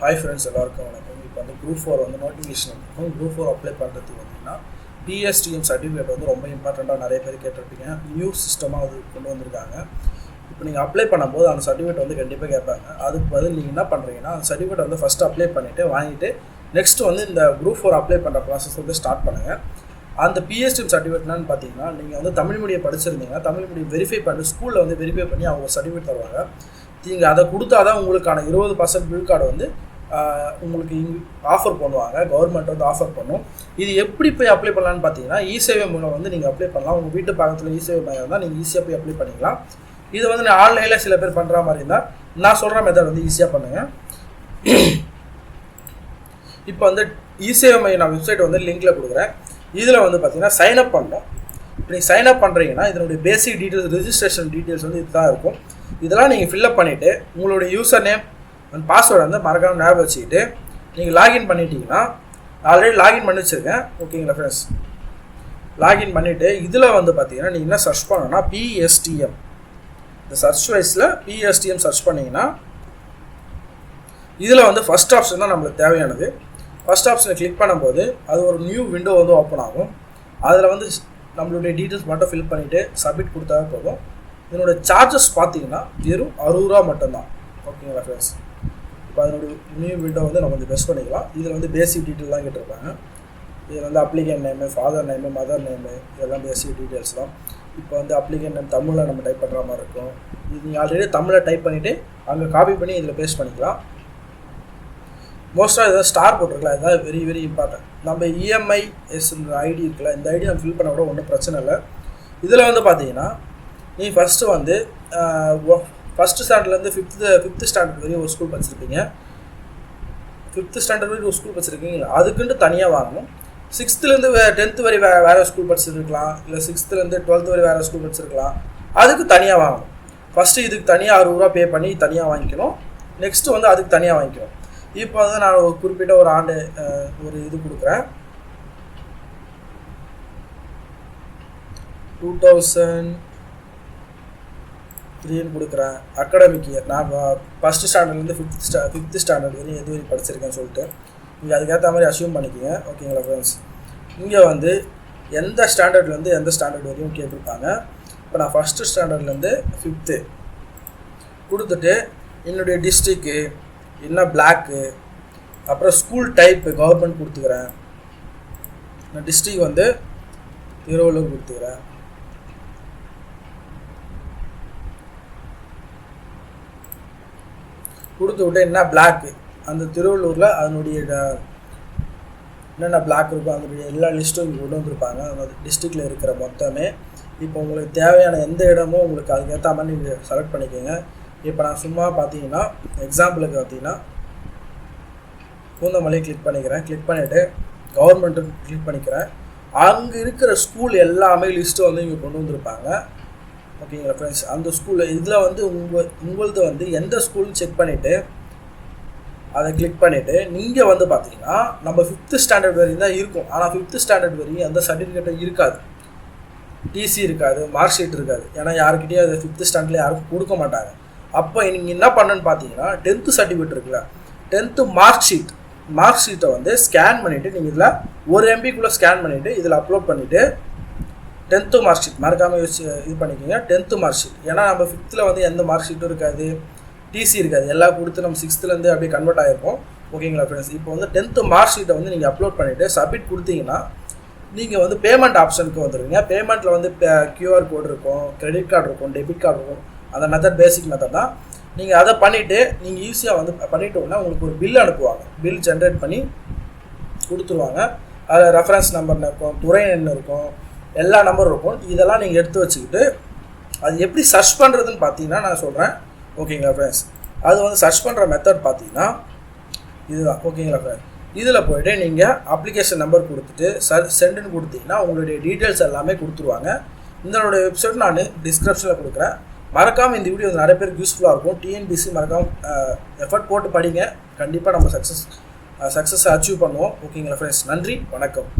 Hi friends எல்லாருக்கும் வணக்கம். இப்போ வந்து குரூப் ஃபோர் வந்து நோட்டிஃபிகேஷன் இருக்கும் குரூப் ஃபோர் அப்ளை பண்ணுறதுக்கு பார்த்தீங்கன்னா பிஎஸ்டிஎம் சர்டிஃபிகேட் வந்து ரொம்ப இம்பார்ட்டண்ட்டாக நிறைய பேர் கேட்டிருப்பீங்க. நியூ சிஸ்டமாக அது கொண்டு வந்திருக்காங்க. இப்போ நீங்கள் அப்ளை பண்ணும்போது அந்த சர்டிஃபிகேட் வந்து கண்டிப்பாக கேட்பாங்க. அதுக்கு பதில் நீங்கள் என்ன பண்ணுறீங்கன்னா அந்த சர்டிஃபிகேட் வந்து ஃபஸ்ட்டு அப்ளை பண்ணிவிட்டு வாங்கிட்டு நெக்ஸ்ட் வந்து இந்த குரூப் ஃபோர் அப்ளை பண்ணுற ப்ராசஸ் வந்து ஸ்டார்ட் பண்ணுங்கள் அந்த பிஎஸ்டிஎம் சர்டிஃபிகேட்னான்னு பார்த்தீங்கன்னா நீங்கள் வந்து தமிழ் மீடியம் படிச்சிருந்தீங்கன்னா தமிழ் மீடியம் வெரிஃபை பண்ணி ஸ்கூலில் வந்து வெரிஃபை பண்ணி அவங்க சர்டிஃபிகேட் தருவாங்க. நீங்கள் அதை கொடுத்தா தான் உங்களுக்கான இருபது பர்சன்ட் பில் கார்டு வந்து உங்களுக்கு இங் ஆஃபர் பண்ணுவாங்க. கவர்மெண்ட் வந்து ஆஃபர் பண்ணும். இது எப்படி போய் அப்ளை பண்ணலான்னு பார்த்தீங்கன்னா இசேவை மூலம் வந்து நீங்கள் அப்ளை பண்ணலாம். உங்கள் வீட்டு பக்கத்தில் இசேவை மையம் இருந்தால் நீங்கள் ஈஸியாக போய் அப்ளை பண்ணிக்கலாம். இது வந்து நான் ஆன்லைனில் சில பேர் பண்ணுற மாதிரி இருந்தால் நான் சொல்கிற மெத்தட் வந்து ஈஸியாக பண்ணுங்கள் இப்போ வந்து இசேவை மையம் நான் வெப்சைட் வந்து லிங்கில் கொடுக்குறேன். இதில் வந்து பார்த்தீங்கன்னா சைன் அப் பண்ணோம் இப்போ நீங்கள் சைன் அப் பண்ணுறீங்கன்னா இதனுடைய பேசிக் டீட்டெயில்ஸ் ரெஜிஸ்ட்ரேஷன் டீட்டெயில்ஸ் வந்து இதுதான் இருக்கும். இதெல்லாம் நீங்கள் ஃபில்அப் பண்ணிவிட்டு உங்களுடைய யூசர் நேம் அண்ட் பாஸ்வேர்டு வந்து மறக்காமல் ஞாபகம் வச்சுக்கிட்டு நீங்கள் லாகின் பண்ணிட்டீங்கன்னா ஆல்ரெடி லாகின் பண்ணி வச்சுருக்கேன். ஓகேங்களா ஃப்ரெண்ட்ஸ் லாகின் பண்ணிவிட்டு இதில் வந்து பார்த்தீங்கன்னா நீங்கள் என்ன சர்ச் பண்ணணும்னா பிஎஸ்டிஎம் இந்த சர்ச் வைஸில் பிஎஸ்டிஎம் சர்ச் பண்ணிங்கன்னா இதில் வந்து ஃபஸ்ட் ஆப்ஷன் தான் நம்மளுக்கு தேவையானது. ஃபஸ்ட் ஆப்ஷனை கிளிக் பண்ணும்போது அது ஒரு நியூ விண்டோ வந்து ஓப்பன் ஆகும். அதில் வந்து நம்மளுடைய டீட்டெயில்ஸ் மட்டும் ஃபில் பண்ணிவிட்டு சப்மிட் கொடுத்தாவே போதும். இதனோட சார்ஜஸ் பார்த்தீங்கன்னா வெறும் அறுபது ரூபா மட்டும்தான். ஓகேங்களா ஃப்ரெண்ட்ஸ் இப்போ அதனுடைய நியூ விண்டோ வந்து நம்ம வந்து பெஸ்ட் பண்ணிக்கலாம். இதில் வந்து பேசிக் டீட்டெயிலாம் கேட்டிருப்பாங்க. இதில் வந்து applicant name father name mother name இதெல்லாம் பேசிக் டீட்டெயில்ஸ் தான். இப்போ வந்து அப்ளிகேன் நேம் தமிழில் நம்ம டைப் பண்ணுற மாதிரி இருக்கும். இது நீங்கள் ஆல்ரெடி தமிழில் டைப் பண்ணிவிட்டு அங்கே காப்பி பண்ணி இதில் பேஸ்ட் பண்ணிக்கலாம். மோஸ்ட்டாக ஏதாவது ஸ்டார் போட்டிருக்கலாம். இதுதான் வெரி வெரி இம்பார்ட்டன்ட் நம்ம இஎம்ஐ எஸ் இந்த ஐடி இருக்குல்ல இந்த ஐடி நம்ம ஃபில் பண்ண கூட ஒன்றும் பிரச்சனை இல்லை. இதில் வந்து பார்த்தீங்கன்னா நீ ஃபஸ்ட்டு வந்து ஃபஸ்ட்டு ஸ்டாண்டர்ட்லேருந்து ஃபிஃப்த்து ஃபிஃப்த்து ஸ்டாண்டர்ட் வரையும் ஒரு ஸ்கூல் படிச்சிருப்பீங்க. ஃபிஃப்த்து ஸ்டாண்டர்ட் வரைக்கும் ஒரு ஸ்கூல் படிச்சிருக்கீங்க அதுக்குன்ட்டு தனியாக வாங்கணும். சிக்ஸ்த்துலேருந்து வே டென்த்து வரை வே வேறு ஸ்கூல் படிச்சிருக்கலாம். இல்லை சிக்ஸ்த்துலேருந்து டுவெல்த்து வரை வேறு ஸ்கூல் படிச்சிருக்கலாம். அதுக்கு தனியாக வாங்கணும். ஃபஸ்ட்டு இதுக்கு தனியாக அறுபது ரூபா பே பண்ணி தனியாக வாங்கிக்கணும். நெக்ஸ்ட்டு வந்து அதுக்கு தனியாக வாங்கிக்கணும். இப்போ வந்து நான் ஒரு குறிப்பிட்ட ஒரு ஆண்டு ஒரு இது கொடுக்குறேன். டூ தௌசண்ட் த்ரீன்னு கொடுக்குறேன். அகாடமிக் இயர் நான் ஃபஸ்ட்டு ஸ்டாண்டர்ட்லேருந்து ஃபிஃப்த் ஸ்டா ஃபிஃப்த் ஸ்டாண்டர்ட் வரையும் எது வரையும் படிச்சிருக்கேன்னு சொல்லிட்டு நீங்கள் அதுக்கேற்ற மாதிரி அசியூம் பண்ணிக்கோங்க. ஓகேங்களா ஃப்ரெண்ட்ஸ் இங்கே வந்து எந்த ஸ்டாண்டர்ட்லேருந்து எந்த ஸ்டாண்டர்ட் வரையும் கேட்டிருப்பாங்க. இப்போ நான் ஃபஸ்ட்டு ஸ்டாண்டர்ட்லேருந்து ஃபிஃப்த்து கொடுத்துட்டு என்னுடைய டிஸ்ட்ரிக்கு என்ன பிளாக்கு அப்புறம் ஸ்கூல் டைப்பு கவர்மெண்ட் கொடுத்துக்கிறேன். நான் டிஸ்ட்ரிக் வந்து திருவள்ளூர் கொடுத்துக்கிறேன். கொடுத்து விட்டு என்ன பிளாக்கு அந்த திருவள்ளூரில் அதனுடைய என்னென்ன பிளாக் இருக்கோ அதனுடைய எல்லா லிஸ்ட்டும் இங்கே கொண்டு வந்திருப்பாங்க. அந்த டிஸ்ட்ரிக்டில் இருக்கிற மொத்தமே. இப்போ உங்களுக்கு தேவையான எந்த இடமும் உங்களுக்கு அதுக்கேற்ற மாதிரி நீங்கள் செலக்ட் பண்ணிக்கோங்க. இப்போ நான் சும்மா பார்த்தீங்கன்னா எக்ஸாம்பிளுக்கு பார்த்தீங்கன்னா பூந்தமல்லி கிளிக் பண்ணிக்கிறேன். கிளிக் பண்ணிவிட்டு கவர்மெண்ட்டுக்கு கிளிக் பண்ணிக்கிறேன். அங்கே இருக்கிற ஸ்கூல் எல்லாமே லிஸ்ட்டு வந்து இங்கே கொண்டு வந்திருப்பாங்க. ஓகேங்களா ஃப்ரெண்ட்ஸ் அந்த ஸ்கூலில் இதில் வந்து உங்கள் உங்களது வந்து எந்த ஸ்கூல்னு செக் பண்ணிவிட்டு அதை கிளிக் பண்ணிவிட்டு நீங்கள் வந்து பார்த்தீங்கன்னா நம்ம ஃபிஃப்த்து ஸ்டாண்டர்ட் வரையும் தான் இருக்கும். ஆனால் ஃபிஃப்த்து ஸ்டாண்டர்ட் வரையும் எந்த சர்டிஃபிகேட்டும் இருக்காது. டிசி இருக்காது மார்க் ஷீட் இருக்காது. ஏன்னா யாருக்கிட்டேயும் அது ஃபிஃப்த்து ஸ்டாண்டர்டில் யாருக்கும் கொடுக்க மாட்டாங்க. அப்போ நீங்கள் என்ன பண்ணுன்னு பார்த்தீங்கன்னா டென்த்து சர்டிஃபிகேட் இருக்குல்ல டென்த்து மார்க் ஷீட் மார்க் ஷீட்டை வந்து ஸ்கேன் பண்ணிவிட்டு நீங்கள் இதில் ஒரு எம்பிக்குள்ளே ஸ்கேன் பண்ணிவிட்டு இதில் அப்லோட் பண்ணிவிட்டு டென்த்து மார்க் ஷீட் மறக்காமல் யோசிச்சு இது பண்ணிக்கோங்க. Tenth mark sheet. ஏன்னா நம்ம ஃபிஃப்த்தில் வந்து எந்த மார்க் ஷீட்டும் இருக்காது. டிசி இருக்காது. எல்லாம் கொடுத்து நம்ம சிக்ஸ்த்துலேருந்து அப்படியே கன்வெர்ட் ஆகிருப்போம் ஓகேங்களா ஃப்ரெண்ட்ஸ் இப்போ வந்து டென்த்து மார்க் ஷீட்டை வந்து நீங்கள் அப்லோட் பண்ணிவிட்டு சப்மிட் கொடுத்தீங்கன்னா நீங்கள் வந்து பேமெண்ட் ஆப்ஷனுக்கு வந்துடுவீங்க பேமெண்ட்டில் வந்து கியூஆர் கோடு இருக்கும் கிரெடிட் கார்டு இருக்கும் டெபிட் கார்டு இருக்கும். அந்த மெத்தட் பேசிக் மெத்தட் தான். நீங்கள் அதை பண்ணிவிட்டு நீங்கள் ஈஸியாக வந்து பண்ணிட்டோம்னா உங்களுக்கு ஒரு பில் அனுப்புவாங்க. பில் ஜென்ரேட் பண்ணி கொடுத்துருவாங்க. அதில் ரெஃபரன்ஸ் நம்பர் இருக்கும் துறை எண் இருக்கும் எல்லா நம்பரும் இருக்கும். இதெல்லாம் நீங்கள் எடுத்து வச்சுக்கிட்டு அது எப்படி சர்ச் பண்ணுறதுன்னு பார்த்தீங்கன்னா நான் சொல்கிறேன் ஓகேங்களா ஃப்ரெண்ட்ஸ் அது வந்து சர்ச் பண்ணுற மெத்தட் பார்த்தீங்கன்னா இதுதான். ஓகேங்களா ஃப்ரெண்ட்ஸ் இதில் போய்ட்டு நீங்கள் அப்ளிகேஷன் நம்பர் கொடுத்துட்டு சர் சென்டுன்னு கொடுத்தீங்கன்னா உங்களுடைய டீட்டெயில்ஸ் எல்லாமே கொடுத்துருவாங்க. இதனுடைய வெப்சைட் நான் டிஸ்கிரிப்ஷனில் கொடுக்குறேன். மறக்காமல் இந்த வீடியோ நிறைய பேருக்கு யூஸ்ஃபுல்லாக இருக்கும். டிஎன்பிசி மறக்காமல் எஃபர்ட் போட்டு படிங்க. கண்டிப்பாக நம்ம சக்ஸஸ் சக்ஸஸ் அச்சீவ் பண்ணுவோம். ஓகேங்களா ஃப்ரெண்ட்ஸ் நன்றி. வணக்கம்.